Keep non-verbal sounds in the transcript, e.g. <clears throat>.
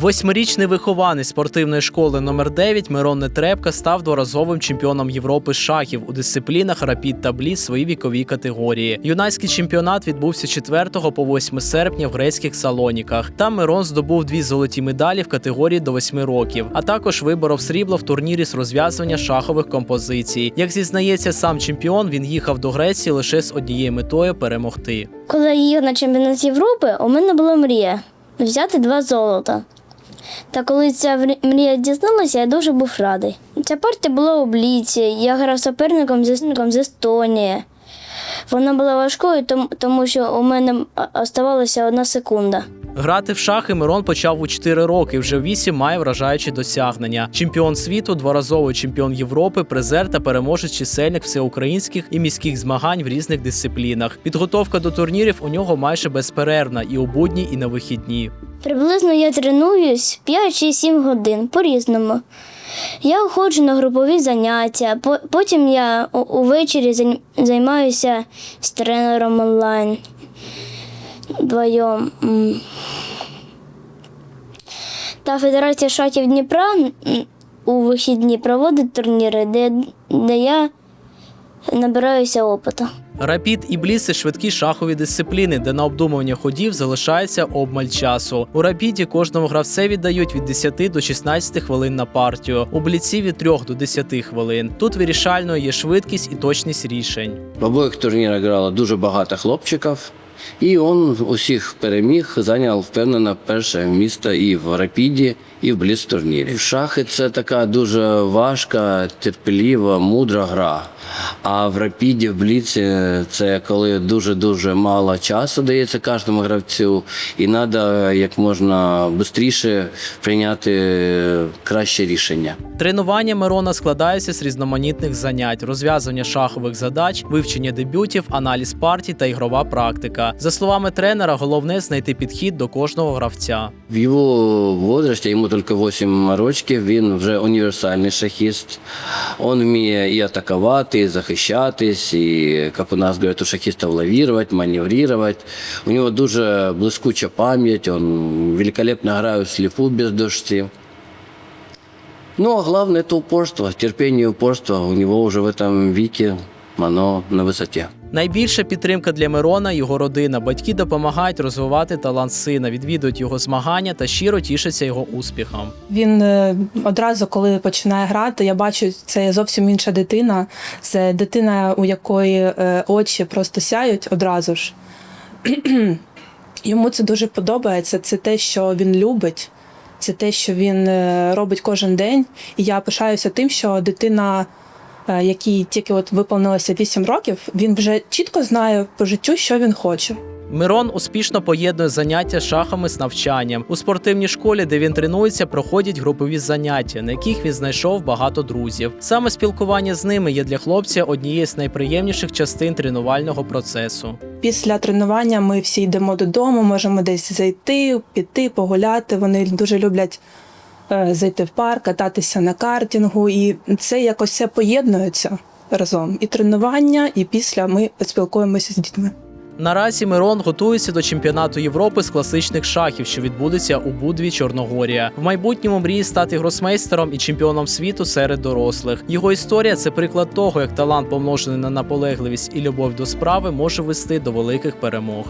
Восьмирічний вихованець спортивної школи номер 9 Мирон Нетребка став дворазовим чемпіоном Європи шахів у дисциплінах рапід та бліц своїй віковій категорії. Юнацький чемпіонат відбувся 4 по 8 серпня в грецьких салоніках. Там Мирон здобув дві золоті медалі в категорії до 8 років, а також виборов срібло в турнірі з розв'язування шахових композицій. Як зізнається сам чемпіон, він їхав до Греції лише з однією метою перемогти. Коли я їхав на чемпіонат Європи, у мене була мрія взяти два золота. Та коли ця мрія дізналася, я дуже був радий. Ця партія була у бліці, я грав суперником з Естонії. Вона була важкою, тому що у мене оставалася одна секунда. Грати в шахи Мирон почав у 4 роки. Вже в 8 має вражаючі досягнення. Чемпіон світу, дворазовий чемпіон Європи, призер та переможець чисельних всеукраїнських і міських змагань в різних дисциплінах. Підготовка до турнірів у нього майже безперервна і у будні, і на вихідні. Приблизно я тренуюсь 5 чи 7 годин по-різному. Я ходжу на групові заняття, потім я увечері займаюся з тренером онлайн вдвоєм. Та Федерація шахів Дніпра у вихідні проводить турніри, де, де я набираюся опиту. Рапід і бліц – це швидкі шахові дисципліни, де на обдумування ходів залишається обмаль часу. У рапіді кожному гравцеві дають від 10 до 16 хвилин на партію, у бліці від 3 до 10 хвилин. Тут вирішальною є швидкість і точність рішень. В обох турнірах грало дуже багато хлопчиків, і він усіх переміг, зайняв впевнено перше місце і в рапіді, і в бліц турнірі. Шахи це така дуже важка, терпеліва, мудра гра. А в рапіді, в бліці це коли дуже дуже мало часу дається кожному гравцю, і треба як можна швидше прийняти краще рішення. Тренування Мирона складаються з різноманітних занять: розв'язування шахових задач, вивчення дебютів, аналіз партій та ігрова практика. За словами тренера, головне знайти підхід до кожного гравця. В його возрасті, йому тільки 8 років, він вже універсальний шахіст. Він вміє і атакувати, і захищатись, і, як у нас говорять, у шахістів лавірувати, маневрувати. У нього дуже блискуча пам'ять, він великолепно грає в сліпу без дождів. Ну, а главное это упорство, терпение и упорство. У него уже в этом веке оно на высоте. Найбільша підтримка для Мирона його родина. Батьки допомагають розвивати талант сина, відвідують його змагання та щиро тішаться його успіхам. Він е, одразу, коли починає грати, я бачу, це зовсім інша дитина. Це дитина, у якої е, очі просто сяють одразу ж. <clears throat> Йому це дуже подобається. Це те, що він любить, це те, що він е, робить кожен день. І я пишаюся тим, що дитина, е, якій тільки от виповнилося 8 років, він вже чітко знає по життю, що він хоче. Мирон успішно поєднує заняття шахами з навчанням. У спортивній школі, де він тренується, проходять групові заняття, на яких він знайшов багато друзів. Саме спілкування з ними є для хлопця однією з найприємніших частин тренувального процесу. Після тренування ми всі йдемо додому, можемо десь зайти, піти, погуляти. Вони дуже люблять зайти в парк, кататися на картингу, і це якось все поєднується разом. І тренування, і після ми спілкуємося з дітьми. Наразі Мирон готується до чемпіонату Європи з класичних шахів, що відбудеться у Будві, Чорногорія. В майбутньому мріє стати гросмейстером і чемпіоном світу серед дорослих. Його історія це приклад того, як талант, помножений на наполегливість і любов до справи, може вести до великих перемог.